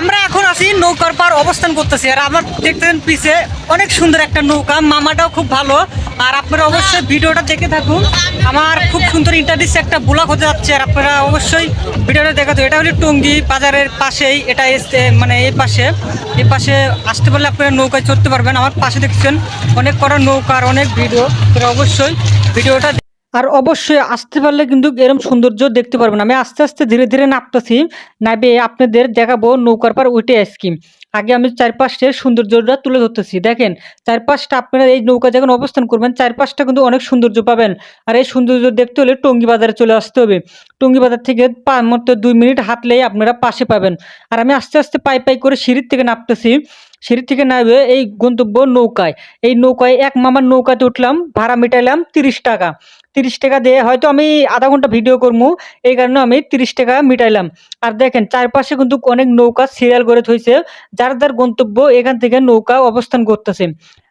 আমরা এখন আছি নৌকার পার অবস্থান করতেছি। আর আমার দেখতেন পিছে অনেক সুন্দর একটা নৌকা। মামাটাও খুব ভালো। আর আপনারা অবশ্যই ভিডিওটা দেখে থাকুন। আমার খুব সুন্দর ইন্টারেস্ট একটা ব্লগ হতে যাচ্ছে। আর আপনারা অবশ্যই ভিডিওটা দেখা তো এটা হলো টঙ্গী বাজারের পাশেই। এটা মানে এই পাশে। এই পাশে আসতে পারলে আপনারা নৌকায় চড়তে পারবেন। আমার পাশে দেখছেন অনেক কটা নৌকার অনেক ভিডিও। আপনারা অবশ্যই ভিডিওটা আর অবশ্যই আসতে পারলে কিন্তু এরম সৌন্দর্য দেখতে পারবেন। আমি আস্তে আস্তে ধীরে ধীরে নামতেছি। নাবে আপনাদের দেখাবো নৌকার পার ওইটাই স্কিম। আগে আমি চারপাশের সৌন্দর্যটা তুলে ধরতেছি। দেখেন, চারপাশটা আপনারা এই নৌকা যখন অবস্থান করবেন, চারপাশটা কিন্তু অনেক সৌন্দর্য পাবেন। আর এই সৌন্দর্য দেখতে হলে টঙ্গি বাজারে চলে আসতে হবে। টঙ্গী বাজার থেকে মাত্র দুই মিনিট হাঁটলেই আপনারা পাশে পাবেন। আর আমি আস্তে আস্তে পাই পাই করে সিঁড়ির থেকে নামতেছি। সিঁড়ি থেকে নামবে এই গন্তব্য নৌকায়। এই নৌকায় এক মামার নৌকাতে উঠলাম, ভাড়া মেটাইলাম তিরিশ টাকা। তিরিশ টাকা দিয়ে হয়তো আমি আধা ঘণ্টা ভিডিও করব, এই কারণে আমি তিরিশ টাকা মিটাইলাম। আর দেখেন, চারপাশে কিন্তু অনেক নৌকা সিরিয়াল করে থইছে, যার যার গন্তব্য এখান থেকে নৌকা অবস্থান করতেছে।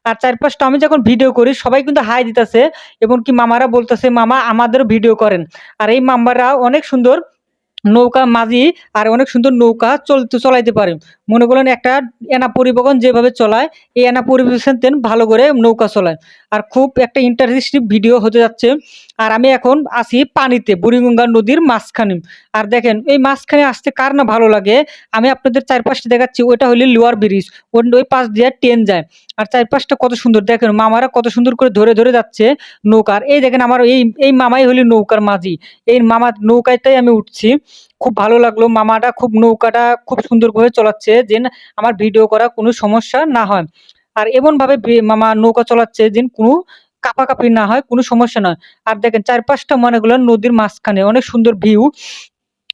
আর চারপাশটা আমি যখন ভিডিও করি, সবাই কিন্তু হাই দিতেছে এবং কি মামারা বলতেছে, মামা, আমাদেরও ভিডিও করেন। আর এই মামারা অনেক সুন্দর নৌকা মাঝি আর অনেক সুন্দর নৌকা চলতে, চলাইতে পারে। মনে করেন একটা এনা পরিবহন যেভাবে চলায়, এই এনা পরিবেশন তেন ভালো করে নৌকা চলায়। আর খুব একটা ইন্টারেস্টিং ভিডিও হতে যাচ্ছে। আর আমি এখন আছি পানিতে, বুড়িগঙ্গা নদীর মাঝখানে। আর দেখেন, এই মাঝখানে আসতে কার না ভালো লাগে? আমি আপনাদের চারপাশটা দেখাচ্ছি, ওইটা হইলে লোয়ার ব্রিজ। ওই পাশ দিয়ে ট্রেন যায়। আর চারপাশটা কত সুন্দর, দেখেন, মামারা কত সুন্দর করে ধরে ধরে যাচ্ছে নৌকার এই দেখেন, আমার এই এই মামাই হলি নৌকার মাঝি। এই মামা নৌকাটাই আমি উঠছি। খুব ভালো লাগল, মামাটা খুব নৌকাটা খুব সুন্দরভাবে চলাচ্ছে যে আমার ভিডিও করা কোনো সমস্যা না হয়। আর এমনভাবে মামা নৌকা চলাচ্ছে যে কোনো কাপাকাপি না হয়, কোনো সমস্যা নয়। আর দেখেন, চারপাশটা মনে করলেন নদীর মাঝখানে, অনেক সুন্দর ভিউ।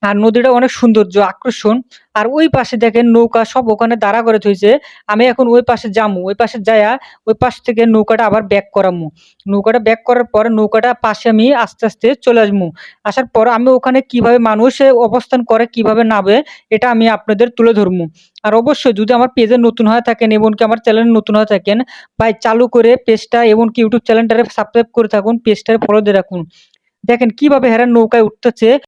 আর নদীটা অনেক সৌন্দর্য, আকর্ষণ। আর ওই পাশে দেখেন নৌকা সব ওখানে দাঁড়া করে থইছে। আমি এখন ওই পাশে যামু, ওই পাশে যায়া ওই পাশ থেকে নৌকাটা আবার ব্যাক করামু। নৌকাটা ব্যাক করার পরে নৌকাটা পাশে আমি আস্তে আস্তে চলে আসব। আসার পর আমি ওখানে কীভাবে মানুষ অবস্থান করে, কীভাবে নাবে এটা আমি আপনাদের তুলে ধরবো। আর অবশ্যই যদি আমার পেজে নতুন হয়ে থাকেন, এমনকি আমার চ্যানেল নতুন হয়ে থাকেন, ভাই চালু করে পেজটা এমনকি ইউটিউব চ্যানেলটারে সাবস্ক্রাইব করে থাকুন পেজটারে ফলো দিয়ে রাখুন। দেখেন কীভাবে হেরান নৌকায় উঠতেছে।